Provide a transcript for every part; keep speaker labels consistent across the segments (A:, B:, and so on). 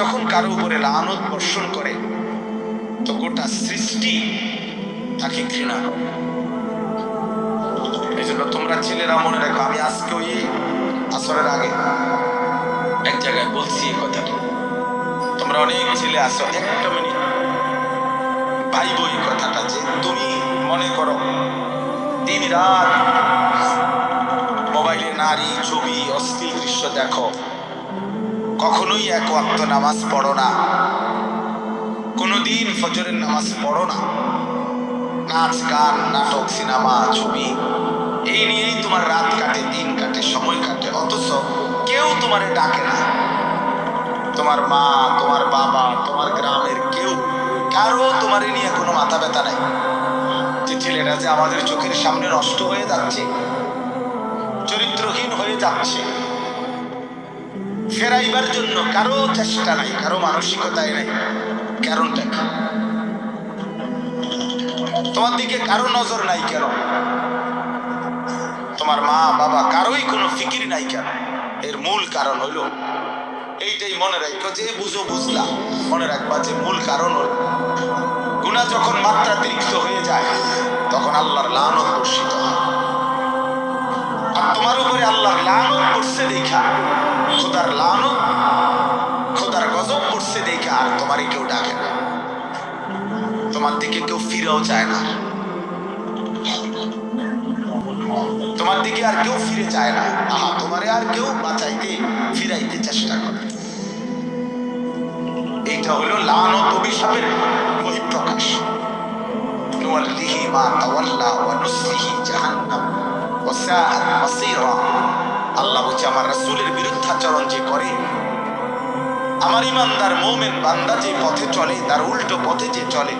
A: যখন কারও উপরে লানত বর্ষণ করে, তো গোটা সৃষ্টি তাকে ঘৃণা করে। এই জন্য তোমরা ছেলেরা মনে রাখো, আমি আজকে ওই আসরের আগে এক জায়গায় বলছি এই কথাটা। তোমরা অনেক ছেলে আসো একটা মিনিট। ভাইব এই কথাটা যে তুমি মনে করো দিন রাত মোবাইলে নারী ছবি, অশ্লীল দৃশ্য দেখো কখনোই এক ওয়াক্ত নামাজ পড়ো না। কোনোদিন ফজরের নামাজ পড়ো না। নাচ, গান, নাটক, সিনেমা, ছবি, এই নিয়েই তোমার রাত কাটে, দিন কাটে, সময় কাটে। অথচ কেউ তোমারে ডাকে না। তোমার মা, তোমার বাবা, তোমার গ্রামের কেউ, কারও তোমারে নিয়ে কোনো মাথা ব্যথা নাই। যে ছেলেরা যে আমাদের চোখের সামনে নষ্ট হয়ে যাচ্ছে, চরিত্রহীন হয়ে যাচ্ছে। ফেরাইবার জন্য কারও চেষ্টা নাই, কারও মানসিকতায় নাই। কারণটা কি তোমার দিকে কারও নজর নাই কেন? তোমার মা, বাবা, কারোই কোনো ফিকির নাই কেন? এর মূল কারণ হইল, এইটাই মনে রাখো যে বুঝো বুঝলা, মনে রাখবা যে মূল কারণ হল গুণা যখন মাত্রাতিরিক্ত হয়ে যায়, তখন আল্লাহর লানত বর্ষিত হয়। আর তোমার উপরে আল্লাহর লানত পড়ছে দেখা খোদার লানত, খোদার গজব পড়ছে দেখা আর তোমারই কেউ ডাকে না। তোমার দিকে কেউ ফিরেও চায় না। তোমার দিকে আর কেউ ফিরে চায় না। আহা, তোমারে আর কেউ বাঁচাইতে, ফিরাইতে চেষ্টা করে। এইটা হলো লানত অভিশাপের বহিঃপ্রকাশ তাওয়াল্লা ওয়া নুসলিহি জাহান্নাম। ওয়া সাআত মাসীরা। আল্লাহ বলছে, আমার রাসূলের বিরুদ্ধাচরণ যে করে, আমার ইমানদার মোমেন বান্দা যে পথে চলে, তার উল্টো পথে যে চলে,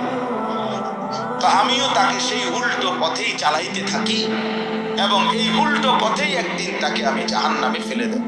A: তো আমিও তাকে সেই উল্টো পথেই চালাইতে থাকি এবং এই উল্টো পথেই একদিন তাকে আমি জাহান নামে ফেলে দেব।